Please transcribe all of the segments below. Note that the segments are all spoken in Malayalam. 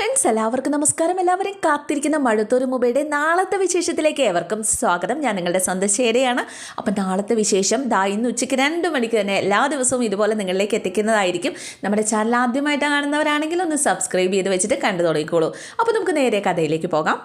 ഫ്രണ്ട്സ് എല്ലാവർക്കും നമസ്കാരം. എല്ലാവരും കാത്തിരിക്കുന്ന മഴത്തൂർ മുബയുടെ നാളത്തെ വിശേഷത്തിലേക്ക് ഏവർക്കും സ്വാഗതം. ഞാൻ നിങ്ങളുടെ സ്വന്തം അപ്പം നാളത്തെ വിശേഷം ദാ ഇന്ന് ഉച്ചയ്ക്ക് രണ്ട് മണിക്ക് തന്നെ എല്ലാ ദിവസവും ഇതുപോലെ നിങ്ങളിലേക്ക് എത്തിക്കുന്നതായിരിക്കും. നമ്മുടെ ചാനൽ ആദ്യമായിട്ട് കാണുന്നവരാണെങ്കിൽ ഒന്ന് സബ്സ്ക്രൈബ് ചെയ്ത് വെച്ചിട്ട് കണ്ടു തുടങ്ങിക്കോളൂ. അപ്പോൾ നമുക്ക് നേരെ കഥയിലേക്ക് പോകാം.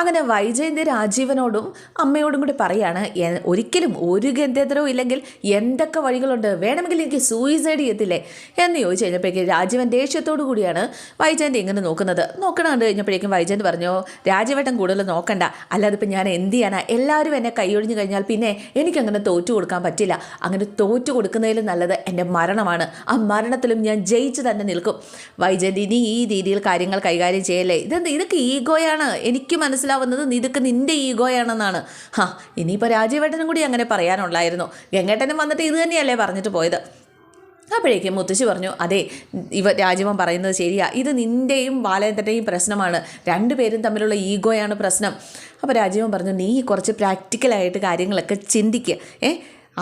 അങ്ങനെ വൈജയന്തി രാജീവനോടും അമ്മയോടും കൂടി പറയാണ് ഒരിക്കലും ഒരു ഗത്യന്തരവും ഇല്ലെങ്കിൽ എന്തൊക്കെ വഴികളുണ്ട്? വേണമെങ്കിൽ എനിക്ക് സൂയിസൈഡ് ചെയ്യത്തില്ലേ? എന്ന് ചോദിച്ചു കഴിഞ്ഞപ്പോഴേക്കും രാജീവൻ ദേഷ്യത്തോടു കൂടിയാണ് വൈജയന്തി ഇങ്ങനെ നോക്കുന്നത്. നോക്കണം കണ്ടു കഴിഞ്ഞപ്പോഴേക്കും വൈജയന്തി പറഞ്ഞു രാജീവേട്ടൻ കൂടുതൽ നോക്കണ്ട. അല്ലാതെ ഇപ്പം ഞാൻ എന്ത് ചെയ്യാനാ? എല്ലാവരും എന്നെ കൈയൊഴിഞ്ഞു കഴിഞ്ഞാൽ പിന്നെ എനിക്കങ്ങനെ തോറ്റു കൊടുക്കാൻ പറ്റില്ല. അങ്ങനെ തോറ്റു കൊടുക്കുന്നതിലും നല്ലത് എന്റെ മരണമാണ്. ആ മരണത്തിലും ഞാൻ ജയിച്ചു തന്നെ നിൽക്കും. വൈജയന്തി ഇനി ഈ രീതിയിൽ കാര്യങ്ങൾ കൈകാര്യം ചെയ്യല്ലേ? ഇതെന്ത്? ഇതൊക്കെ ഈഗോയാണ്. എനിക്ക് മനസ്സിലാവുന്നത് നിനക്ക് നിന്റെ ഈഗോയാണെന്നാണ്. ഹാ ഇനിയിപ്പോൾ രാജീവേട്ടനും കൂടി അങ്ങനെ പറയാനുള്ളായിരുന്നു ഗംഗേട്ടനും വന്നിട്ട് ഇത് തന്നെയല്ലേ പറഞ്ഞിട്ട് പോയത്. അപ്പോഴേക്കും മുത്തശ്ശി പറഞ്ഞു അതെ ഇവ രാജീവൻ പറയുന്നത് ശരിയാ. ഇത് നിന്റെയും ബാലേന്ദ്രന്റെയും പ്രശ്നമാണ്. രണ്ടുപേരും തമ്മിലുള്ള ഈഗോയാണ് പ്രശ്നം. അപ്പോൾ രാജീവൻ പറഞ്ഞു നീ കുറച്ച് പ്രാക്ടിക്കലായിട്ട് കാര്യങ്ങളൊക്കെ ചിന്തിക്കുക ഏ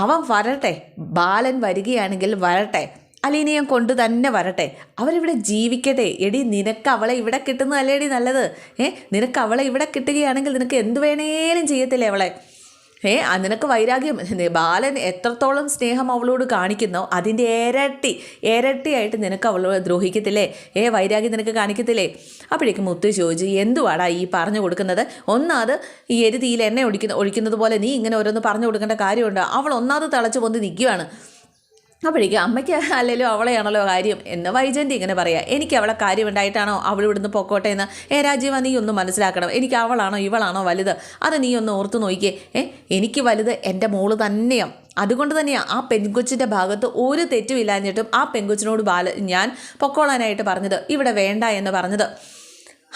അവൻ വരട്ടെ. ബാലൻ വരികയാണെങ്കിൽ വരട്ടെ. അലീനെ ഞാൻ കൊണ്ട് തന്നെ വരട്ടെ. അവരിവിടെ ജീവിക്കട്ടെ. എടി നിനക്ക് അവളെ ഇവിടെ കിട്ടുന്നതല്ലേടി നല്ലത്? ഏ നിനക്ക് അവളെ ഇവിടെ കിട്ടുകയാണെങ്കിൽ നിനക്ക് എന്ത് വേണേലും ചെയ്യത്തില്ലേ അവളെ? ഏ നിനക്ക് വൈരാഗ്യം. ബാലൻ എത്രത്തോളം സ്നേഹം അവളോട് കാണിക്കുന്നോ അതിന്റെ ഇരട്ടി ഇരട്ടിയായിട്ട് നിനക്ക് അവളോട് ദ്രോഹിക്കത്തില്ലേ? ഏ വൈരാഗ്യം നിനക്ക് കാണിക്കത്തില്ലേ? അപ്പോഴേക്കും മുത്തു ചോദിച്ചു എന്തുവാടാ ഈ പറഞ്ഞു കൊടുക്കുന്നത്? ഒന്നാത് ഈ എരുതിയിൽ എണ്ണ ഒഴിക്കുന്ന ഒഴിക്കുന്നത് പോലെ നീ ഇങ്ങനെ ഓരോന്ന് പറഞ്ഞു കൊടുക്കേണ്ട കാര്യമുണ്ട്. അവൾ ഒന്നാമത് തിളച്ചു പൊന്തി നിൽക്കുകയാണ്. അപ്പോഴേക്കും അമ്മയ്ക്ക് അല്ലെങ്കിലും അവളെയാണല്ലോ കാര്യം എന്ന് വൈജയന്തി ഇങ്ങനെ പറയാം. എനിക്ക് അവളെ കാര്യമുണ്ടായിട്ടാണോ അവൾ ഇവിടുന്ന് പൊക്കോട്ടെ എന്ന്? ഏ രാജീവ നീ ഒന്ന് മനസ്സിലാക്കണം. എനിക്ക് അവളാണോ ഇവളാണോ വലുത്? അത് നീ ഒന്ന് ഓർത്ത് നോക്കിയേ ഏ എനിക്ക് വലുത് എന്റെ മോൾ തന്നെയാണ് അതുകൊണ്ട് തന്നെയാണ് ആ പെൺകൊച്ചിന്റെ ഭാഗത്ത് ഒരു തെറ്റുമില്ലാഞ്ഞിട്ടും ആ പെൺകൊച്ചിനോട് ബാല ഞാൻ പൊക്കോളാനായിട്ട് പറഞ്ഞത്. ഇവിടെ വേണ്ട എന്ന് പറഞ്ഞത്.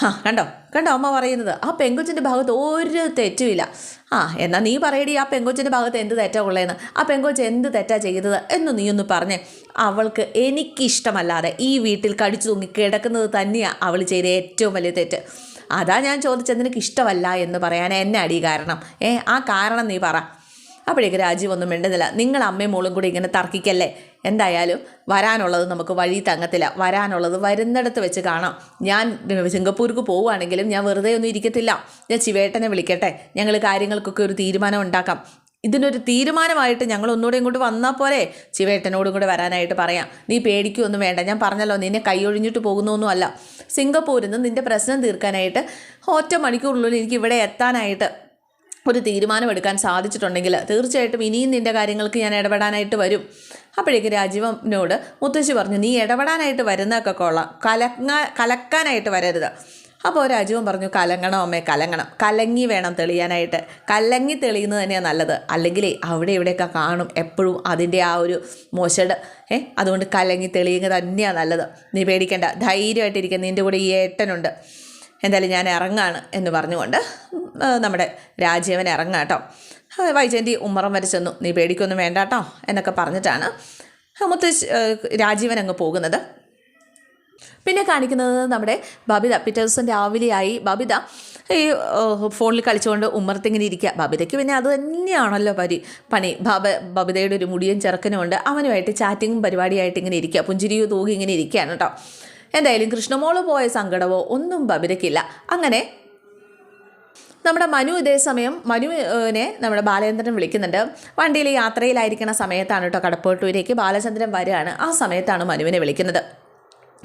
ഹാ കണ്ടോ? കണ്ടോ അമ്മ പറയുന്നത്? ആ പെങ്കൊച്ചിന്റെ ഭാഗത്ത് ഒരു തെറ്റുമില്ല. ആ എന്നാൽ നീ പറയടി ആ പെങ്കൊച്ചിന്റെ ഭാഗത്ത് എന്ത് തെറ്റാ ഉള്ളതെന്ന് ആ പെങ്കൊച്ച് എന്ത് തെറ്റാ ചെയ്തത് എന്ന് നീ ഒന്ന് പറഞ്ഞേ. അവൾക്ക് എനിക്കിഷ്ടമല്ലാതെ ഈ വീട്ടിൽ കടിച്ചു തൂങ്ങി കിടക്കുന്നത് തന്നെയാണ് അവൾ ചെയ്ത ഏറ്റവും വലിയ തെറ്റ്. അതാ ഞാൻ ചോദിച്ചത് ഇഷ്ടമല്ല എന്ന് പറയാൻ എന്നെ അടി കാരണം. ഏ ആ കാരണം നീ പറ. അപ്പോഴേക്ക് രാജീവ് ഒന്നും നിങ്ങൾ അമ്മയും മോളും കൂടി ഇങ്ങനെ തർക്കിക്കല്ലേ? എന്തായാലും വരാനുള്ളത് നമുക്ക് വഴി തങ്ങത്തില്ല. വരാനുള്ളത് വരുന്നിടത്ത് വെച്ച് കാണാം. ഞാൻ സിംഗപ്പൂർക്ക് പോവുകയാണെങ്കിലും ഞാൻ വെറുതെ ഒന്നും ഇരിക്കത്തില്ല. ഞാൻ ശിവേട്ടനെ വിളിക്കട്ടെ. ഞങ്ങൾ കാര്യങ്ങൾക്കൊക്കെ ഒരു തീരുമാനം ഉണ്ടാക്കാം. ഇതിനൊരു തീരുമാനമായിട്ട് ഞങ്ങൾ ഒന്നുകൂടെ ഇങ്ങോട്ട് വന്നാൽ പോരെ? ശിവേട്ടനോടും കൂടെ വരാനായിട്ട് പറയാം. നീ പേടിക്കൊന്നും വേണ്ട. ഞാൻ പറഞ്ഞല്ലോ നിന്നെ കൈയൊഴിഞ്ഞിട്ട് പോകുന്നൊന്നും അല്ല. സിംഗപ്പൂരിൽ നിന്ന് നിന്റെ പ്രശ്നം തീർക്കാനായിട്ട് ഒറ്റ മണിക്കൂറിനുള്ളിൽ എനിക്ക് ഇവിടെ എത്താനായിട്ട് ഒരു തീരുമാനമെടുക്കാൻ സാധിച്ചിട്ടുണ്ടെങ്കിൽ തീർച്ചയായിട്ടും ഇനിയും നിന്റെ കാര്യങ്ങൾക്ക് ഞാൻ ഇടപെടാനായിട്ട് വരും. അപ്പോഴേക്ക് രാജീവനോട് മുത്തശ്ശി പറഞ്ഞു നീ ഇടപെടാനായിട്ട് വരുന്നതൊക്കെ കൊള്ളാം. കലങ്ങാ കലക്കാനായിട്ട് വരരുത്. അപ്പോൾ രാജീവൻ പറഞ്ഞു കലങ്ങണം അമ്മേ കലങ്ങണം. കലങ്ങി വേണം തെളിയാനായിട്ട്. കലങ്ങി തെളിയുന്നത് തന്നെയാണ് നല്ലത്. അല്ലെങ്കിൽ അവിടെ ഇവിടെയൊക്കെ കാണും എപ്പോഴും അതിന്റെ ആ ഒരു മോശട്. ഏ അതുകൊണ്ട് കലങ്ങി തെളിയുക തന്നെയാണ് നല്ലത്. നീ പേടിക്കേണ്ട. ധൈര്യമായിട്ടിരിക്കുക നിന്റെ കൂടെ ഈ ഏട്ടനുണ്ട്. എന്തായാലും ഞാൻ ഇറങ്ങാണ് എന്ന് പറഞ്ഞുകൊണ്ട് നമ്മുടെ രാജീവൻ ഇറങ്ങാം കേട്ടോ. വൈജയന്തി ഉമ്മറം വരെ ചെന്നു. നീ പേടിക്കൊന്നും വേണ്ട കേട്ടോ എന്നൊക്കെ പറഞ്ഞിട്ടാണ്. മുത്ത രാജീവൻ അങ്ങ് പോകുന്നത്. പിന്നെ കാണിക്കുന്നത് നമ്മുടെ ബബിത പിറ്റേ ദിവസം രാവിലെയായി ബബിത ഈ ഫോണിൽ കളിച്ചുകൊണ്ട് ഉമ്മറത്തിങ്ങനെ ഇരിക്കുക. ബബിതയ്ക്ക് പിന്നെ അത് തന്നെയാണല്ലോ പരി പണി. ബബ ബബിതയുടെ ഒരു മുടിയൻ ചെറുക്കനുമുണ്ട് അവനുമായിട്ട് ചാറ്റിങ്ങും പരിപാടിയായിട്ട് ഇങ്ങനെ ഇരിക്കുക. പുഞ്ചിരിയോ തൂകി ഇങ്ങനെ ഇരിക്കുകയാണ് കേട്ടോ. എന്തായാലും കൃഷ്ണമോൾ പോയ സങ്കടമോ ഒന്നും ബബിതയ്ക്കില്ല. അങ്ങനെ നമ്മുടെ മനു ഇതേ സമയം മനുവിനെ നമ്മുടെ ബാലചന്ദ്രൻ വിളിക്കുന്നുണ്ട്. വണ്ടിയിൽ യാത്രയിലായിരിക്കുന്ന സമയത്താണ് കേട്ടോ കടപ്പോട്ടൂരേക്ക് ബാലചന്ദ്രൻ വരികയാണ്. ആ സമയത്താണ് മനുവിനെ വിളിക്കുന്നത്.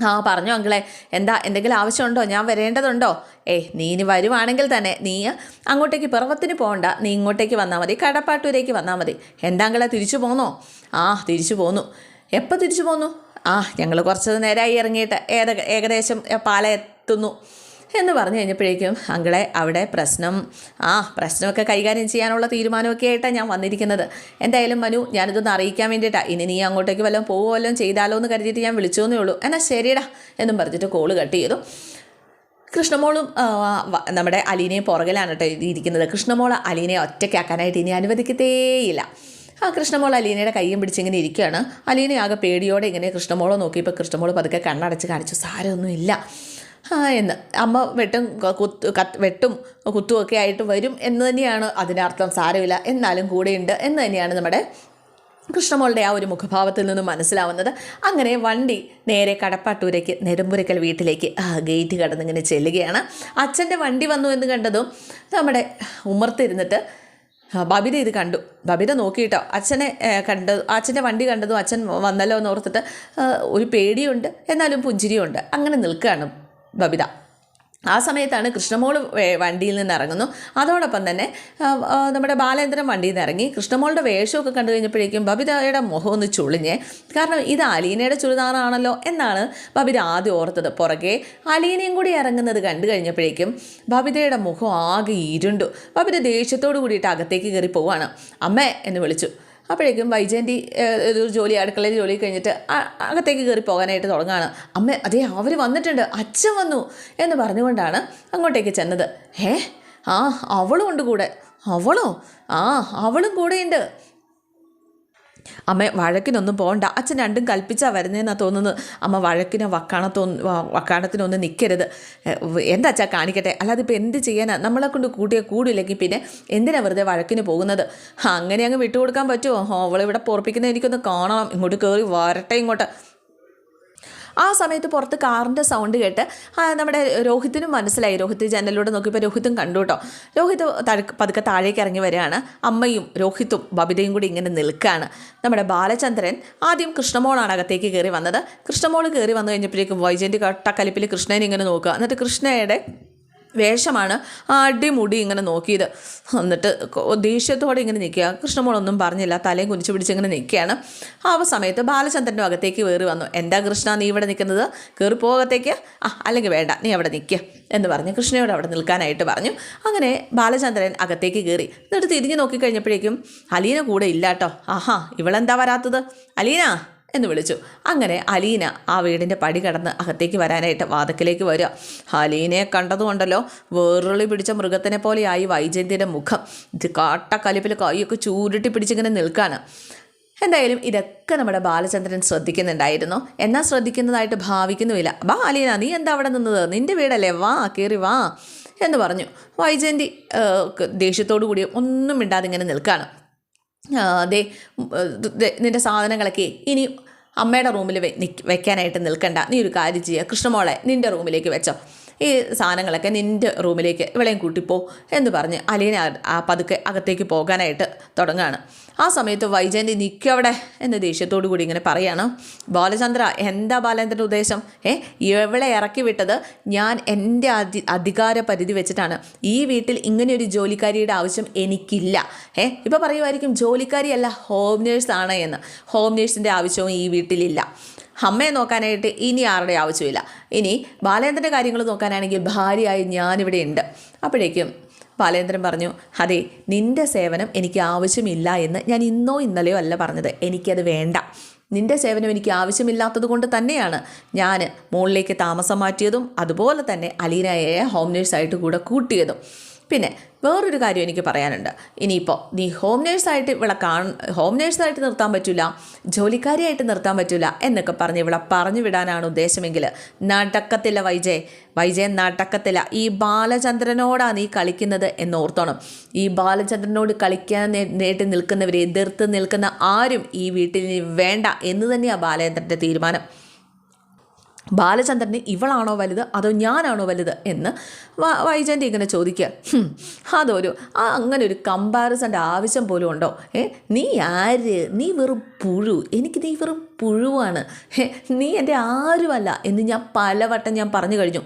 ആ പറഞ്ഞു അങ്കിളെ എന്താ എന്തെങ്കിലും ആവശ്യമുണ്ടോ? ഞാൻ വരേണ്ടതുണ്ടോ? ഏ നീ ഇനി വരുവാണെങ്കിൽ തന്നെ നീ അങ്ങോട്ടേക്ക് പിറവത്തിന് പോകണ്ട. നീ ഇങ്ങോട്ടേക്ക് വന്നാൽ മതി. കടപ്പാട്ടൂരേക്ക് വന്നാൽ മതി. എന്താ അങ്കിളെ തിരിച്ചു പോന്നോ? ആ തിരിച്ചു പോന്നു. എപ്പോൾ തിരിച്ചു പോന്നു? ആ ഞങ്ങൾ കുറച്ച് നേരമായി ഇറങ്ങിയിട്ട് ഏത ഏകദേശം പാല എത്തുന്നു. എന്ന് പറഞ്ഞു കഴിഞ്ഞപ്പോഴേക്കും അങ്കളെ അവിടെ പ്രശ്നം ആ പ്രശ്നമൊക്കെ കൈകാര്യം ചെയ്യാനുള്ള തീരുമാനമൊക്കെ ആയിട്ടാണ് ഞാൻ വന്നിരിക്കുന്നത്. എന്തായാലും മനു ഞാനിതൊന്ന് അറിയിക്കാൻ വേണ്ടിയിട്ടാണ് ഇനി നീ അങ്ങോട്ടേക്ക് വല്ലതും പോവോ വല്ലതും ചെയ്താലോ എന്ന് കരുതിയിട്ട് ഞാൻ വിളിച്ചോന്നേ ഉള്ളൂ. എന്നാൽ ശരിയടാ എന്നും പറഞ്ഞിട്ട് കോൾ കട്ട് ചെയ്തു. കൃഷ്ണമോളും നമ്മുടെ അലീനയും പുറകിലാണ് കേട്ടോ ഇരിക്കുന്നത്. കൃഷ്ണമോൾ അലീനയെ ഒറ്റയ്ക്കാക്കാനായിട്ട് ഇനി അനുവദിക്കത്തേയില്ല. ആ കൃഷ്ണമോൾ അലീനയുടെ കയ്യും പിടിച്ചിങ്ങനെ ഇരിക്കുകയാണ്. അലീന ആകെ പേടിയോടെ ഇങ്ങനെ കൃഷ്ണമോളെ നോക്കിയപ്പോൾ കൃഷ്ണമോൾ പതുക്കെ കണ്ണടച്ച് കാണിച്ചു സാരമൊന്നുമില്ല. ആ എന്ന്. അമ്മ വെട്ടും കുത്ത് കത്ത് വെട്ടും കുത്തും ഒക്കെ ആയിട്ട് വരും എന്ന് തന്നെയാണ് അതിനർത്ഥം. സാരമില്ല. എന്നാലും കൂടെയുണ്ട് എന്ന് തന്നെയാണ് നമ്മുടെ കൃഷ്ണമോളുടെ ആ ഒരു മുഖഭാവത്തിൽ നിന്ന് മനസ്സിലാവുന്നത്. അങ്ങനെ വണ്ടി നേരെ കടപ്പാട്ടൂരേക്ക് നെടുമ്പുരക്കൽ വീട്ടിലേക്ക് ഗേറ്റ് കടന്നിങ്ങനെ ചെല്ലുകയാണ്. അച്ഛന്റെ വണ്ടി വന്നു എന്ന് കണ്ടതും നമ്മുടെ ഉമർത്തിരുന്നിട്ട് ബബിത ഇത് കണ്ടു. ബബിത നോക്കിയിട്ടോ? അച്ഛനെ കണ്ടു അച്ഛന്റെ വണ്ടി കണ്ടതും അച്ഛൻ വന്നല്ലോ എന്ന് ഓർത്തിട്ട് ഒരു പേടിയുണ്ട്. എന്നാലും പുഞ്ചിരിയുണ്ട്. അങ്ങനെ നിൽക്കുകയാണ് ബബിത. ആ സമയത്താണ് കൃഷ്ണമോൾ വണ്ടിയിൽ നിന്ന് ഇറങ്ങുന്നു. അതോടൊപ്പം തന്നെ നമ്മുടെ ബാലേന്ദ്രൻ വണ്ടിയിൽ നിന്ന് ഇറങ്ങി കൃഷ്ണമോളുടെ വേഷമൊക്കെ കണ്ടു കഴിഞ്ഞപ്പോഴേക്കും ബബിതയുടെ മുഖം ഒന്ന് ചുളിഞ്ഞേ കാരണം ഇത് അലീനയുടെ ചുരിദാറാണല്ലോ എന്നാണ് ബബിത ആദ്യം ഓർത്തത്. പുറകെ അലീനയും കൂടി ഇറങ്ങുന്നത് കണ്ടു കഴിഞ്ഞപ്പോഴേക്കും ബബിതയുടെ മുഖം ആകെ ഇരുണ്ടു. ബബിത ദേഷ്യത്തോടു കൂടിയിട്ട് അകത്തേക്ക് കയറി പോവുകയാണ് അമ്മേ എന്ന് വിളിച്ചു. അപ്പോഴേക്കും വൈജയന്തി ഒരു ജോലി അടുക്കളയിൽ ജോലി കഴിഞ്ഞിട്ട് അകത്തേക്ക് കയറി പോകാനായിട്ട് തുടങ്ങുകയാണ്. അമ്മ അതേ അവർ വന്നിട്ടുണ്ട്. അച്ഛൻ വന്നു എന്ന് പറഞ്ഞുകൊണ്ടാണ് അങ്ങോട്ടേക്ക് ചെന്നത്. ഏ ആ അവളും ഉണ്ട് കൂടെ. അവളോ? ആ അവളും കൂടെയുണ്ട്. അമ്മ വഴക്കിനൊന്നും പോകണ്ട അച്ഛൻ രണ്ടും കൽപ്പിച്ചാൽ വരുന്നതെന്നാണ് തോന്നുന്നത് അമ്മ വഴക്കിനോ വക്കാണത്തോ വക്കാണത്തിനൊന്നും നിൽക്കരുത് എന്താ അച്ഛാ കാണിക്കട്ടെ? അല്ലാതെ ഇപ്പോൾ എന്ത് ചെയ്യാനാ? നമ്മളെ കൊണ്ട് കൂട്ടിയ കൂടില്ലെങ്കിൽ പിന്നെ എന്തിനാ വെറുതെ വഴക്കിന് പോകുന്നത്? അങ്ങനെ അങ്ങ് വിട്ടുകൊടുക്കാൻ പറ്റുമോ അവളിവിടെ പൊറപ്പിക്കുന്നത് എനിക്കൊന്ന് കാണണം. ഇങ്ങോട്ട് കയറി വരട്ടെ ഇങ്ങോട്ട്. ആ സമയത്ത് പുറത്ത് കാറിന്റെ സൗണ്ട് കേട്ട് നമ്മുടെ രോഹിത്തിനും മനസ്സിലായി. രോഹിത് ജനലിലൂടെ നോക്കിയപ്പോൾ രോഹിത്തും കണ്ടു കേട്ടോ. രോഹിത് പതുക്കെ താഴേക്ക് ഇറങ്ങി വരികയാണ്. അമ്മയും രോഹിത്തും ബബിതയും കൂടി ഇങ്ങനെ നിൽക്കുകയാണ്. നമ്മുടെ ബാലചന്ദ്രൻ ആദ്യം കൃഷ്ണമോളാണ് അകത്തേക്ക് കയറി വന്നത്. കൃഷ്ണമോൾ കയറി വന്നു കഴിഞ്ഞപ്പോഴേക്കും വൈജയന്തി കട്ടക്കലിപ്പിൽ കൃഷ്ണനെ ഇങ്ങനെ നോക്കുക. എന്നിട്ട് കൃഷ്ണയുടെ വേഷമാണ് അടിമുടി ഇങ്ങനെ നോക്കിയത്. എന്നിട്ട് ദേഷ്യത്തോടെ ഇങ്ങനെ നിൽക്കുക. കൃഷ്ണമോളൊന്നും പറഞ്ഞില്ല. തലയും കുനിച്ച് പിടിച്ച് ഇങ്ങനെ നിൽക്കുകയാണ്. ആ സമയത്ത് ബാലചന്ദ്രന്റെ അകത്തേക്ക് കയറി വന്നു. എന്താ കൃഷ്ണ നീ ഇവിടെ നിൽക്കുന്നത്? കയറി പോകത്തേക്ക് ആ അല്ലെങ്കിൽ വേണ്ട നീ അവിടെ നിൽക്കുക എന്ന് പറഞ്ഞ് കൃഷ്ണയോട് അവിടെ നിൽക്കാനായിട്ട് പറഞ്ഞു. അങ്ങനെ ബാലചന്ദ്രൻ അകത്തേക്ക് കയറി. എന്നിട്ട് തിരിഞ്ഞ് നോക്കിക്കഴിഞ്ഞപ്പോഴേക്കും അലീന കൂടെ ഇല്ല കേട്ടോ ആഹാ ഇവളെന്താ വരാത്തത്? അലീന എന്ന് വിളിച്ചു. അങ്ങനെ അലീന ആ വീടിന്റെ പടി കടന്ന് അകത്തേക്ക് വരാനായിട്ട് വാതക്കിലേക്ക് വരിക. അലീനയെ കണ്ടതുകൊണ്ടല്ലോ വേറുള്ളി പിടിച്ച മൃഗത്തിനെ പോലെയായി വൈജയന്തിയുടെ മുഖം. ഇത് കാട്ടക്കലിപ്പിൽ കൈയൊക്കെ ചൂരുട്ടി പിടിച്ചിങ്ങനെ നിൽക്കുകയാണ് എന്തായാലും ഇതൊക്കെ നമ്മുടെ ബാലചന്ദ്രൻ ശ്രദ്ധിക്കുന്നുണ്ടായിരുന്നു. എന്നാ ശ്രദ്ധിക്കുന്നതായിട്ട് ഭാവിക്കുന്നുമില്ല. ബാ അലീന നീ എന്താ അവിടെ നിന്നത്? നിന്റെ വീടല്ലേ? വാ കയറി വാ എന്ന് പറഞ്ഞു. വൈജയന്തി ദേഷ്യത്തോടു കൂടി ഒന്നും മിണ്ടാതെ ഇങ്ങനെ നിൽക്കുകയാണ് അതെ നിന്റെ സാധനങ്ങളൊക്കെ ഇനി അമ്മയുടെ റൂമിൽ വെക്കാനായിട്ട് നിൽക്കണ്ട. നീ ഒരു കാര്യം ചെയ്യുക കൃഷ്ണമോളെ നിന്റെ റൂമിലേക്ക് വെച്ചോ. ഈ സാധനങ്ങളൊക്കെ നിന്റെ റൂമിലേക്ക് ഇവളെയും കൂട്ടിപ്പോ എന്ന് പറഞ്ഞ് അലീന ആ- പതുക്കെ അകത്തേക്ക് പോകാനായിട്ട് തുടങ്ങുകയാണ്. ആ സമയത്ത് വൈജയന്തി നിൽക്കവിടെ എന്ന് ദേഷ്യത്തോടു കൂടി ഇങ്ങനെ പറയാണ്. ബാലചന്ദ്ര എന്താ ബാലചന്ദ്രന്റെ ഉദ്ദേശം? ഏ എവിടെ ഇറക്കി വിട്ടത്? ഞാൻ എന്റെ അധി അധികാര പരിധി വെച്ചിട്ടാണ്. ഈ വീട്ടിൽ ഇങ്ങനെയൊരു ജോലിക്കാരിയുടെ ആവശ്യം എനിക്കില്ല. ഏ ഇപ്പോൾ പറയുമായിരിക്കും ജോലിക്കാരിയല്ല ഹോം നേഴ്സാണ് എന്ന്. ഹോം നേഴ്സിന്റെ ആവശ്യവും ഈ വീട്ടിലില്ല. അമ്മയെ നോക്കാനായിട്ട് ഇനി ആരുടെ ആവശ്യമില്ല ഇനി ബാലേന്ദ്രന്റെ കാര്യങ്ങൾ നോക്കാനാണെങ്കിൽ ഭാര്യയായി ഞാനിവിടെ ഉണ്ട്. അപ്പോഴേക്കും ബാലേന്ദ്രൻ പറഞ്ഞു അതെ നിന്റെ സേവനം എനിക്ക് ആവശ്യമില്ല എന്ന് ഞാൻ ഇന്നോ ഇന്നലെയോ അല്ല പറഞ്ഞത്. എനിക്കത് വേണ്ട. നിന്റെ സേവനം എനിക്ക് ആവശ്യമില്ലാത്തത് കൊണ്ട് തന്നെയാണ് ഞാൻ മുകളിലേക്ക് താമസം മാറ്റിയതും അതുപോലെ തന്നെ അലീനയെ ഹോം നേഴ്സായിട്ട് കൂടെ കൂട്ടിയതും. പിന്നെ വേറൊരു കാര്യം എനിക്ക് പറയാനുണ്ട്. ഇനിയിപ്പോൾ നീ ഹോം നേഴ്സായിട്ട് ഇവിടെ കാണ ഹോം നേഴ്സായിട്ട് നിർത്താൻ പറ്റില്ല ജോലിക്കാരിയായിട്ട് നിർത്താൻ പറ്റില്ല എന്നൊക്കെ പറഞ്ഞ് ഇവിടെ പറഞ്ഞു വിടാനാണ് ഉദ്ദേശമെങ്കിൽ നടക്കത്തില്ല വൈജയ്. വൈജയൻ നടക്കത്തില്ല. ഈ ബാലചന്ദ്രനോടാണ് നീ കളിക്കുന്നത് എന്ന് ഓർത്തോണം. ഈ ബാലചന്ദ്രനോട് കളിക്കാൻ നേട്ടി നിൽക്കുന്നവരെ എതിർത്ത് നിൽക്കുന്ന ആരും ഈ വീട്ടിൽ വേണ്ട എന്ന് തന്നെയാണ് ബാലചന്ദ്രന്റെ തീരുമാനം. ബാലചന്ദ്രന് ഇവളാണോ വലുത്? അതോ ഞാനാണോ വലുത്? എന്ന് വൈജയന്തി ഇങ്ങനെ ചോദിക്കുക. അതൊരു അങ്ങനെ ഒരു കമ്പാരിസന്റെ ആവശ്യം പോലും ഉണ്ടോ? ഏ നീ ആര്? നീ വെറും പുഴു. എനിക്ക് നീ വെറും പുഴുവാണ്. നീ എന്റെ ആരുമല്ല എന്ന് ഞാൻ പലവട്ടം ഞാൻ പറഞ്ഞു കഴിഞ്ഞു.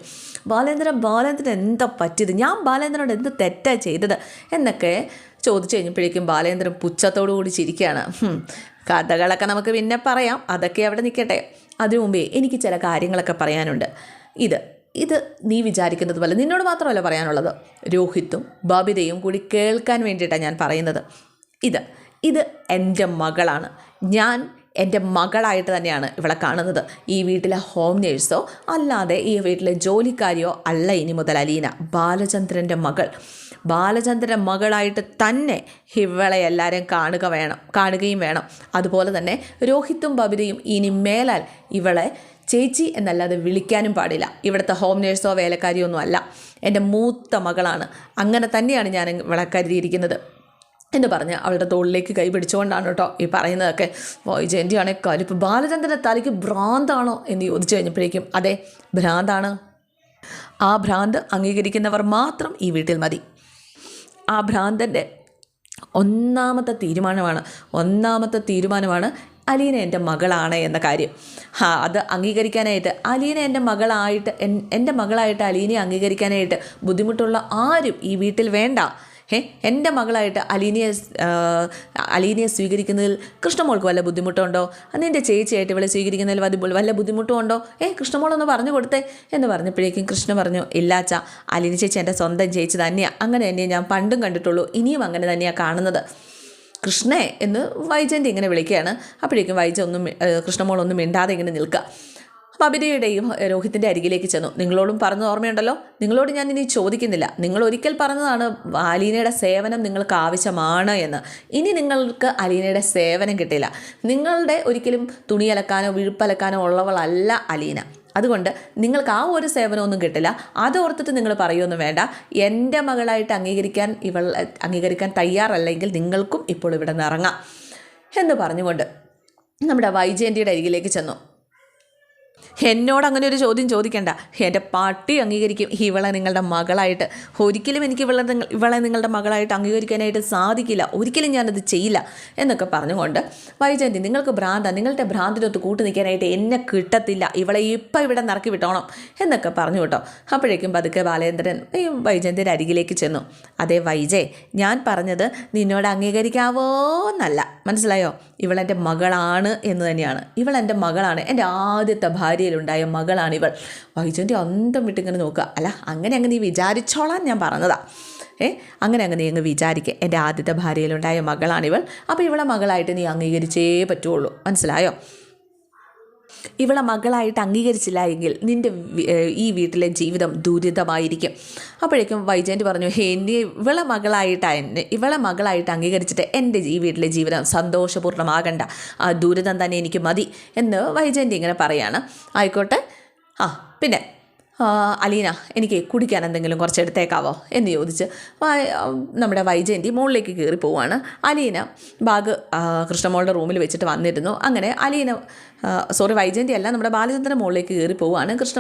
ബാലേന്ദ്രൻ ബാലേന്ദ്രൻ എന്താ പറ്റിയത്? ഞാൻ ബാലേന്ദ്രനോട് എന്ത് തെറ്റാ ചെയ്തത്? എന്നൊക്കെ ചോദിച്ചു കഴിഞ്ഞപ്പോഴേക്കും ബാലേന്ദ്രൻ പുച്ഛത്തോടു കൂടി ചിരിക്കുകയാണ്. കഥകളൊക്കെ നമുക്ക് പിന്നെ പറയാം. അതൊക്കെ അവിടെ നിൽക്കട്ടെ. അതിനു മുമ്പേ എനിക്ക് ചില കാര്യങ്ങളൊക്കെ പറയാനുണ്ട്. ഇത് ഇത് നീ വിചാരിക്കുന്നത് പോലെ നിന്നോട് മാത്രമല്ല പറയാനുള്ളത്. രോഹിത്തും ബബിതയും കൂടി കേൾക്കാൻ വേണ്ടിയിട്ടാണ് ഞാൻ പറയുന്നത്. ഇത് ഇത് എന്റെ മകളാണ്. ഞാൻ എന്റെ മകളായിട്ട് തന്നെയാണ് ഇവളെ കാണുന്നത്. ഈ വീട്ടിലെ ഹോം നേഴ്സോ അല്ലാതെ ഈ വീട്ടിലെ ജോലിക്കാരിയോ അല്ല ഇനി മുതൽ അലീന. ബാലചന്ദ്രന്റെ മകൾ. ബാലചന്ദ്രന്റെ മകളായിട്ട് തന്നെ ഇവളെ എല്ലാവരും കാണുക വേണം കാണുകയും വേണം. അതുപോലെ തന്നെ രോഹിത്തും ബബിതയും ഇനി മേലാൽ ഇവളെ ചേച്ചി എന്നല്ലാതെ വിളിക്കാനും പാടില്ല. ഇവിടുത്തെ ഹോം നേഴ്സോ വേലക്കാരിയോ ഒന്നും അല്ല. എന്റെ മൂത്ത മകളാണ്. അങ്ങനെ തന്നെയാണ് ഞാൻ ഇവളെ കരുതിയിരിക്കുന്നത്. എന്ന് പറഞ്ഞ് അവളുടെ തോളിലേക്ക് കൈ പിടിച്ചുകൊണ്ടാണ് കേട്ടോ ഈ പറയുന്നതൊക്കെ. വൈജയന്തിയാണെങ്കിൽ കലിപ്പ് ബാലചന്ദ്രന്റെ തലയ്ക്ക് ഭ്രാന്താണോ എന്ന് ചോദിച്ചു കഴിഞ്ഞപ്പോഴേക്കും അതെ ഭ്രാന്താണ്. ആ ഭ്രാന്ത് അംഗീകരിക്കുന്നവർ മാത്രം ഈ വീട്ടിൽ മതി. ആ ഭ്രാന്തന്റെ ഒന്നാമത്തെ തീരുമാനമാണ് ഒന്നാമത്തെ തീരുമാനമാണ് അലീന എന്റെ മകളാണ് എന്ന കാര്യം. ഹാ അത് അംഗീകരിക്കാനായിട്ട് അലീന എന്റെ മകളായിട്ട് എൻ- എന്റെ മകളായിട്ട് അലീനയെ അംഗീകരിക്കാനായിട്ട് ബുദ്ധിമുട്ടുള്ള ആരും ഈ വീട്ടിൽ വേണ്ട. ഏ എന്റെ മകളായിട്ട് അലീനയെ അലീനിയെ സ്വീകരിക്കുന്നതിൽ കൃഷ്ണമോൾക്ക് വല്ല ബുദ്ധിമുട്ടുണ്ടോ? നിന്റെ ചേച്ചിയായിട്ട് ഇവളെ സ്വീകരിക്കുന്നതിൽ വല്ല വല്ല ബുദ്ധിമുട്ടും ഉണ്ടോ ഏ കൃഷ്ണമോളൊന്ന് പറഞ്ഞു കൊടുത്തേ എന്ന് പറഞ്ഞപ്പോഴേക്കും കൃഷ്ണ പറഞ്ഞു ഇല്ലാച്ച അലീന ചേച്ചി എന്റെ സ്വന്തം ചേച്ചി തന്നെയാണ് അങ്ങനെ തന്നെ ഞാൻ പണ്ടും കണ്ടിട്ടുള്ളൂ. ഇനിയും അങ്ങനെ തന്നെയാണ് കാണുന്നത്. കൃഷ്ണേ എന്ന് വൈജന്റെ ഇങ്ങനെ വിളിക്കുകയാണ്. അപ്പോഴേക്കും വൈജ ഒന്നും കൃഷ്ണമോളൊന്നും മിണ്ടാതെ ഇങ്ങനെ നിൽക്കുക. അഭിനയുടെയും രോഹിത്തിന്റെ അരികിലേക്ക് ചെന്നു. നിങ്ങളോടും പറഞ്ഞ ഓർമ്മയുണ്ടല്ലോ? നിങ്ങളോട് ഞാൻ ഇനി ചോദിക്കുന്നില്ല. നിങ്ങൾ ഒരിക്കൽ പറഞ്ഞതാണ് അലീനയുടെ സേവനം നിങ്ങൾക്ക് ആവശ്യമാണ് എന്ന്. ഇനി നിങ്ങൾക്ക് അലീനയുടെ സേവനം കിട്ടില്ല. നിങ്ങളുടെ ഒരിക്കലും തുണി അലക്കാനോ വിഴുപ്പലക്കാനോ ഉള്ളവളല്ല അലീന. അതുകൊണ്ട് നിങ്ങൾക്ക് ആ ഒരു സേവനമൊന്നും കിട്ടില്ല. അത് ഓർത്തിട്ട് നിങ്ങൾ പറയുമൊന്നും വേണ്ട. എന്റെ മകളായിട്ട് അംഗീകരിക്കാൻ ഇവൾ അംഗീകരിക്കാൻ തയ്യാറല്ലെങ്കിൽ നിങ്ങൾക്കും ഇപ്പോൾ ഇവിടെ നിന്ന് ഇറങ്ങാം. എന്ന് പറഞ്ഞുകൊണ്ട് നമ്മുടെ വൈജയന്തിയുടെ അരികിലേക്ക് ചെന്നു. എന്നോട് അങ്ങനെ ഒരു ചോദ്യം ചോദിക്കണ്ട. എന്റെ പാട്ടി അംഗീകരിക്കും ഇവളെ നിങ്ങളുടെ മകളായിട്ട്. ഒരിക്കലും എനിക്ക് ഇവളെ നിങ്ങൾ ഇവളെ നിങ്ങളുടെ മകളായിട്ട് അംഗീകരിക്കാനായിട്ട് സാധിക്കില്ല. ഒരിക്കലും ഞാനത് ചെയ്യില്ല എന്നൊക്കെ പറഞ്ഞുകൊണ്ട് വൈജയന്തി നിങ്ങൾക്ക് ഭ്രാന്ത നിങ്ങളുടെ ഭ്രാന്തിനൊത്ത് കൂട്ടു നിൽക്കാനായിട്ട് എന്നെ കിട്ടത്തില്ല. ഇവളെ ഇപ്പം ഇവിടെ നിറക്കി വിട്ടോണം എന്നൊക്കെ പറഞ്ഞു കേട്ടോ. അപ്പോഴേക്കും പതുക്കെ ബാലേന്ദ്രൻ ഈ വൈജയന്തിന്റെ അരികിലേക്ക് ചെന്നു. അതേ വൈജയ് ഞാൻ പറഞ്ഞത് നിന്നോട് അംഗീകരിക്കാവോ എന്നല്ല മനസ്സിലായോ? ഇവളെന്റെ മകളാണ് എന്ന് തന്നെയാണ്. ഇവളെന്റെ മകളാണ്. എന്റെ ആദ്യത്തെ ഭാര്യയിലുണ്ടായ മകളാണ് ഇവൾ. വൈജുവിന്റെ അന്തം വിട്ടിങ്ങനെ നോക്കുക. അല്ല അങ്ങനെ അങ്ങ് നീ വിചാരിച്ചോളാൻ ഞാൻ പറഞ്ഞതാ. ഏ അങ്ങനെ അങ്ങ് നീ അങ്ങ് വിചാരിക്കുക എന്റെ ആദ്യത്തെ ഭാര്യയിലുണ്ടായ മകളാണിവൾ അപ്പോൾ ഇവളെ മകളായിട്ട് നീ അംഗീകരിച്ചേ പറ്റുള്ളൂ. മനസ്സിലായോ? ഇവളെ മകളായിട്ട് അംഗീകരിച്ചില്ല എങ്കിൽ നിന്റെ ഈ വീട്ടിലെ ജീവിതം ദുരിതമായിരിക്കും. അപ്പോഴേക്കും വൈജയന്റ് പറഞ്ഞു ഹേ എന്നെ ഇവളെ മകളായിട്ട് എന്നെ ഇവളെ മകളായിട്ട് അംഗീകരിച്ചിട്ട് എന്റെ ഈ വീട്ടിലെ ജീവിതം സന്തോഷപൂർണമാകണ്ട ആ ദുരിതം തന്നെ എനിക്ക് മതി. എന്ന് വൈജയന്റെ ഇങ്ങനെ പറയാണ്. ആയിക്കോട്ടെ. ആ പിന്നെ അലീന എനിക്ക് കുടിക്കാൻ എന്തെങ്കിലും കുറച്ച് എടുത്തേക്കാവോ എന്ന് ചോദിച്ച് നമ്മുടെ വൈജയന്തി മുകളിലേക്ക് കയറി പോവാണ്. അലീന ബാഗ് കൃഷ്ണമോളുടെ റൂമിൽ വെച്ചിട്ട് വന്നിരുന്നു. അങ്ങനെ അലീന സോറി വൈജയന്തി അല്ല നമ്മുടെ ബാലചന്ദ്രൻ മുകളിലേക്ക് കയറി പോവുകയാണ് കൃഷ്ണ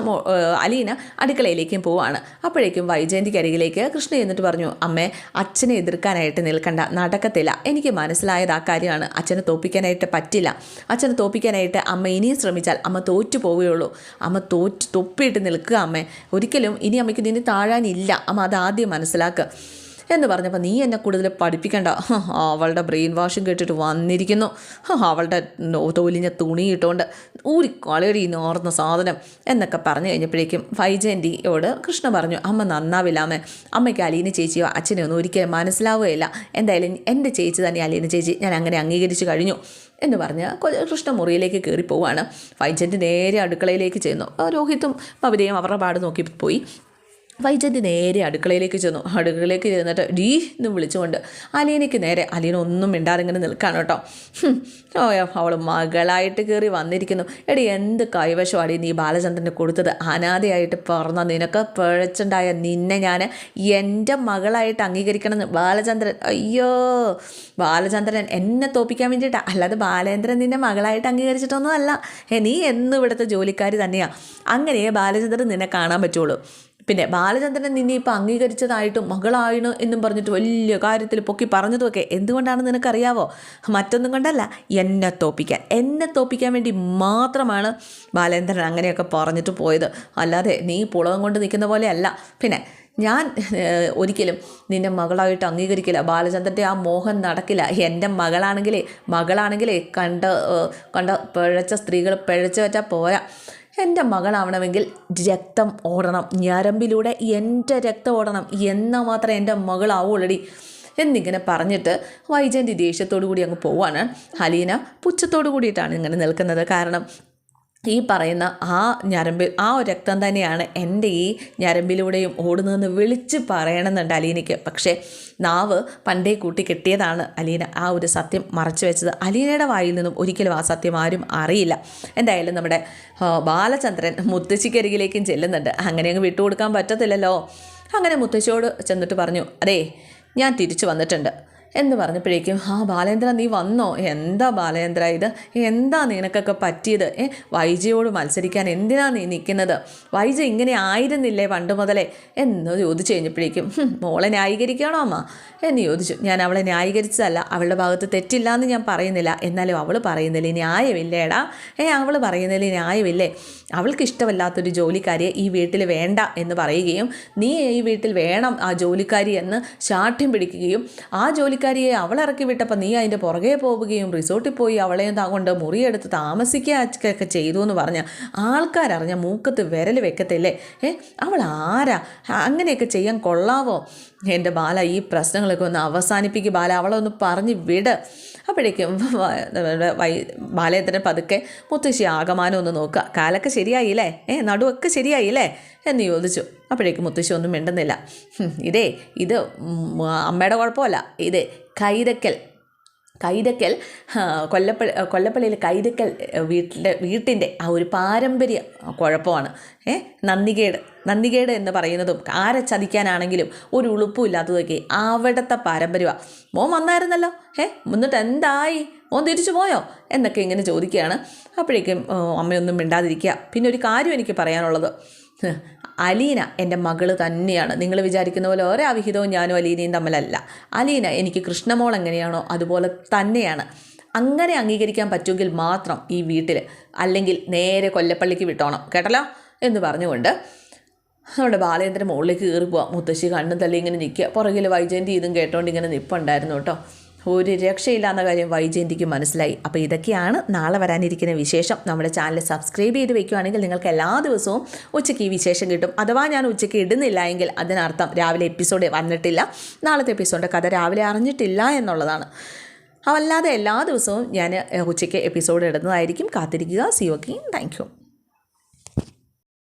അലീന അടുക്കളയിലേക്കും പോവുകയാണ് അപ്പോഴേക്കും വൈജയന്തിക്ക് അരികിലേക്ക് കൃഷ്ണ എന്നിട്ട് പറഞ്ഞു അമ്മേ അച്ഛനെ എതിർക്കാനായിട്ട് നിൽക്കണ്ട. നടക്കത്തില്ല. എനിക്ക് മനസ്സിലായത് ആ കാര്യമാണ്. അച്ഛനെ തോപ്പിക്കാനായിട്ട് പറ്റില്ല. അച്ഛനെ തോപ്പിക്കാനായിട്ട് അമ്മ ഇനിയും ശ്രമിച്ചാൽ അമ്മ തോറ്റു പോവുകയുള്ളൂ. അമ്മ തോറ്റ് തൊപ്പിയിട്ട് നിൽക്കുക അമ്മേ. ഒരിക്കലും ഇനി അമ്മയ്ക്ക് ഇതിന് താഴാനില്ല. അമ്മ അത് ആദ്യം മനസ്സിലാക്കുക എന്ന് പറഞ്ഞപ്പോൾ നീ എന്നെ കൂടുതൽ പഠിപ്പിക്കണ്ട. അവളുടെ ബ്രെയിൻ വാഷും കേട്ടിട്ട് വന്നിരിക്കുന്നു. അവളുടെ തൊലിഞ്ഞ തുണി ഇട്ടുകൊണ്ട് ഊരി കളയടി നോർന്ന സാധനം എന്നൊക്കെ പറഞ്ഞു കഴിഞ്ഞപ്പോഴേക്കും വൈജയന്തിയോട് കൃഷ്ണ പറഞ്ഞു അമ്മ നന്നാവില്ല അമ്മ. അമ്മയ്ക്ക് അലീന ചേച്ചിയോ അച്ഛനെ ഒന്നും ഒരിക്കലും മനസ്സിലാവുകയില്ല. എന്തായാലും എന്റെ ചേച്ചി തന്നെ അലീന ചേച്ചി. ഞാൻ അങ്ങനെ അംഗീകരിച്ചു കഴിഞ്ഞു. എന്ന് പറഞ്ഞ് കൃഷ്ണ മുറിയിലേക്ക് കയറി പോവാണ്. വൈജയന്തി നേരെ അടുക്കളയിലേക്ക് ചെയ്യുന്നു രോഹിത്തും പവിതയും അവരുടെ പാട് നോക്കി പോയി. വൈജയന്തി നേരെ അടുക്കളയിലേക്ക് ചെന്നു. അടുക്കളയിലേക്ക് ചെന്നിട്ട് ഡീ എന്ന് വിളിച്ചുകൊണ്ട് അലീനയ്ക്ക് നേരെ അലീന ഒന്നും മിണ്ടാതെ ഇങ്ങനെ നിൽക്കാണ് കേട്ടോ. ഓയോ അവൾ മകളായിട്ട് കയറി വന്നിരിക്കുന്നു. എടി എന്ത് കൈവശമാടി നീ ബാലചന്ദ്രന് കൊടുത്തത്? അനാഥയായിട്ട് പറഞ്ഞ നിനക്ക് പിഴച്ചുണ്ടായ നിന്നെ ഞാൻ എന്റെ മകളായിട്ട് അംഗീകരിക്കണമെന്ന് ബാലചന്ദ്രൻ. അയ്യോ ബാലചന്ദ്രൻ എന്നെ തോപ്പിക്കാൻ വേണ്ടിയിട്ടാണ് അല്ലാതെ ബാലേന്ദ്രൻ നിന്നെ മകളായിട്ട് അംഗീകരിച്ചിട്ടൊന്നും അല്ല. നീ എന്നും ഇവിടുത്തെ ജോലിക്കാരി തന്നെയാണ് അങ്ങനെ ബാലചന്ദ്രൻ നിന്നെ കാണാൻ പറ്റുള്ളൂ. പിന്നെ ബാലചന്ദ്രൻ നിന്നെ ഇപ്പം അംഗീകരിച്ചതായിട്ടും മകളായിണ് എന്നും പറഞ്ഞിട്ട് വലിയ കാര്യത്തിൽ പൊക്കി പറഞ്ഞതുമൊക്കെ എന്തുകൊണ്ടാണെന്ന് നിനക്കറിയാവോ? മറ്റൊന്നും കൊണ്ടല്ല എന്നെ തോപ്പിക്കാൻ. എന്നെ തോപ്പിക്കാൻ വേണ്ടി മാത്രമാണ് ബാലചന്ദ്രൻ അങ്ങനെയൊക്കെ പറഞ്ഞിട്ട് പോയത്. അല്ലാതെ നീ പുളകം കൊണ്ട് നിൽക്കുന്ന പോലെയല്ല. പിന്നെ ഞാൻ ഒരിക്കലും നിന്നെ മകളായിട്ട് അംഗീകരിക്കില്ല. ബാലചന്ദ്രന്റെ ആ മോഹം നടക്കില്ല. എന്റെ മകളാണെങ്കിലേ മകളാണെങ്കിലേ കണ്ട കണ്ട പിഴച്ച സ്ത്രീകൾ പിഴച്ചു വെച്ചാൽ പോരാ. എന്റെ മകളാവണമെങ്കിൽ രക്തം ഓടണം. ഞരമ്പിലൂടെ എന്റെ രക്തം ഓടണം എന്നാൽ മാത്രം എന്റെ ഓൾറെഡി എന്നിങ്ങനെ പറഞ്ഞിട്ട് വൈജയന്തി ദേഷ്യത്തോടു കൂടി അങ്ങ് പോവാണ്. ഹലീന പുച്ഛത്തോടു കൂടിയിട്ടാണ് ഇങ്ങനെ നിൽക്കുന്നത്. കാരണം ഈ പറയുന്ന ആ ഞരമ്പിൽ ആ ഒരു രക്തം തന്നെയാണ് എന്റെ ഈ ഞരമ്പിലൂടെയും ഓടുന്നതെന്ന് വിളിച്ച് പറയണമെന്നുണ്ട് അലീനയ്ക്ക്. പക്ഷേ നാവ് പണ്ടേ കൂട്ടി കെട്ടിയതാണ് അലീന. ആ ഒരു സത്യം മറച്ചു വെച്ചത് അലീനയുടെ വായിൽ നിന്നും ഒരിക്കലും ആ സത്യം ആരും അറിയില്ല. എന്തായാലും നമ്മുടെ ബാലചന്ദ്രൻ മുത്തശ്ശിക്കരികിലേക്കും ചെല്ലുന്നുണ്ട്. അങ്ങനെ അങ്ങ് വിട്ടുകൊടുക്കാൻ പറ്റത്തില്ലല്ലോ. അങ്ങനെ മുത്തശ്ശിയോട് ചെന്നിട്ട് പറഞ്ഞു അതേ ഞാൻ തിരിച്ചു വന്നിട്ടുണ്ട്. എന്ന് പറഞ്ഞപ്പോഴേക്കും ആ ബാലേന്ദ്ര നീ വന്നോ? എന്താ ബാലേന്ദ്ര ഇത്? എന്താ നിനക്കൊക്കെ പറ്റിയത്? ഏ വൈജയോട് മത്സരിക്കാൻ എന്തിനാ നീ നിൽക്കുന്നത് വൈജ ഇങ്ങനെ ആയിരുന്നില്ലേ പണ്ട് മുതലേ? എന്ന് ചോദിച്ചു കഴിഞ്ഞപ്പോഴേക്കും മോളെ ന്യായീകരിക്കണോ അമ്മ? എന്ന് ചോദിച്ചു. ഞാൻ അവളെ ന്യായീകരിച്ചതല്ല അവളുടെ ഭാഗത്ത് തെറ്റില്ല എന്ന് ഞാൻ പറയുന്നില്ല. എന്നാലും അവൾ പറയുന്നില്ല ന്യായമില്ലേടാ? ഏ അവൾ പറയുന്നതിൽ ന്യായമില്ലേ? അവൾക്ക് ഇഷ്ടമല്ലാത്തൊരു ജോലിക്കാരിയെ ഈ വീട്ടിൽ വേണ്ട എന്ന് പറയുകയും നീ ഈ വീട്ടിൽ വേണം ആ ജോലിക്കാരി എന്ന് ശാഠ്യം പിടിക്കുകയും ആ ജോലിക്കാരിയെ അവളിറക്കി വിട്ടപ്പോൾ നീ അതിന്റെ പുറകെ പോവുകയും റിസോർട്ടിൽ പോയി അവളെ കൊണ്ട് മുറിയെടുത്ത് താമസിക്കുകയൊക്കെ ചെയ്തു എന്ന് പറഞ്ഞ ആൾക്കാരറിഞ്ഞ മൂക്കത്ത് വിരൽ വെക്കത്തില്ലേ? ഏ അവൾ ആരാ? അങ്ങനെയൊക്കെ ചെയ്യാൻ കൊള്ളാവോ? എന്റെ ബാല ഈ പ്രശ്നങ്ങളൊക്കെ ഒന്ന് അവസാനിപ്പിക്കുക ബാല അവളൊന്ന് പറഞ്ഞ് വിട്. അപ്പോഴേക്കും നമ്മുടെ വൈ ബാലേന്ദ്രൻ പതുക്കെ മുത്തശ്ശി ആകമാനം ഒന്ന് നോക്കുക. കാലൊക്കെ ശരിയായില്ലേ? ഏ നടുവൊക്കെ ശരിയായില്ലേ? എന്ന് ചോദിച്ചു. അപ്പോഴേക്കും മുത്തശ്ശി ഒന്നും മിണ്ടുന്നില്ല. ഇതേ ഇത് അമ്മയുടെ കുഴപ്പമല്ല. ഇത് കൈതക്കൽ. കൈതക്കൽ കൊല്ലപ്പള്ളി കൊല്ലപ്പള്ളിയിൽ കൈതക്കൽ വീട്ടിന്റെ വീട്ടിന്റെ ആ ഒരു പാരമ്പര്യ കുഴപ്പമാണ്. ഏ നന്ദികേട്. നന്ദികേട് എന്ന് പറയുന്നതും ആരെ ചതിക്കാനാണെങ്കിലും ഒരു ഉളുപ്പും ഇല്ലാത്തതൊക്കെ അവിടുത്തെ പാരമ്പര്യമാണ് മോൻ വന്നായിരുന്നല്ലോ. ഏ എന്നിട്ട് എന്തായി? മോൻ തിരിച്ചു പോയോ? എന്നൊക്കെ ഇങ്ങനെ ചോദിക്കുകയാണ്. അപ്പോഴേക്കും അമ്മയൊന്നും മിണ്ടാതിരിക്കുക. പിന്നെ ഒരു കാര്യം എനിക്ക് പറയാനുള്ളത്. അലീന എന്റെ മകൾ തന്നെയാണ്. നിങ്ങൾ വിചാരിക്കുന്ന പോലെ ഓരോ അവിഹിതവും ഞാനും അലീനയും തമ്മിലല്ല. അലീന എനിക്ക് കൃഷ്ണമോൾ എങ്ങനെയാണോ അതുപോലെ തന്നെയാണ്. അങ്ങനെ അംഗീകരിക്കാൻ പറ്റുമെങ്കിൽ മാത്രം ഈ വീട്ടിൽ അല്ലെങ്കിൽ നേരെ കൊല്ലപ്പള്ളിക്ക് വിട്ടോണം. കേട്ടല്ലോ? എന്ന് പറഞ്ഞുകൊണ്ട് നമ്മുടെ ബാലേന്ദ്രൻ മുകളിലേക്ക് കയറി പോവാം. മുത്തശ്ശി കണ്ണും തള്ളി ഇങ്ങനെ നിൽക്കുക. പുറകിൽ വൈജയന്തി ഇതും കേട്ടോണ്ട് ഇങ്ങനെ നിൽപ്പുണ്ടായിരുന്നു കേട്ടോ. ഒരു രക്ഷയില്ലാന്ന കാര്യം വൈജയന്തിക്ക് മനസ്സിലായി. അപ്പോൾ ഇതൊക്കെയാണ് നാളെ വരാനിരിക്കുന്ന വിശേഷം. നമ്മുടെ ചാനൽ സബ്സ്ക്രൈബ് ചെയ്ത് വെക്കുകയാണെങ്കിൽ നിങ്ങൾക്ക് എല്ലാ ദിവസവും ഉച്ചയ്ക്ക് ഈ വിശേഷം കിട്ടും. അഥവാ ഞാൻ ഉച്ചയ്ക്ക് ഇടുന്നില്ല എങ്കിൽ അതിനർത്ഥം രാവിലെ എപ്പിസോഡ് വന്നിട്ടില്ല. നാളത്തെ എപ്പിസോഡിന്റെ കഥ രാവിലെ അറിഞ്ഞിട്ടില്ല എന്നുള്ളതാണ്. അല്ലാതെ എല്ലാ ദിവസവും ഞാൻ ഉച്ചയ്ക്ക് എപ്പിസോഡ് ഇടുന്നതായിരിക്കും. കാത്തിരിക്കുക. C okay thank you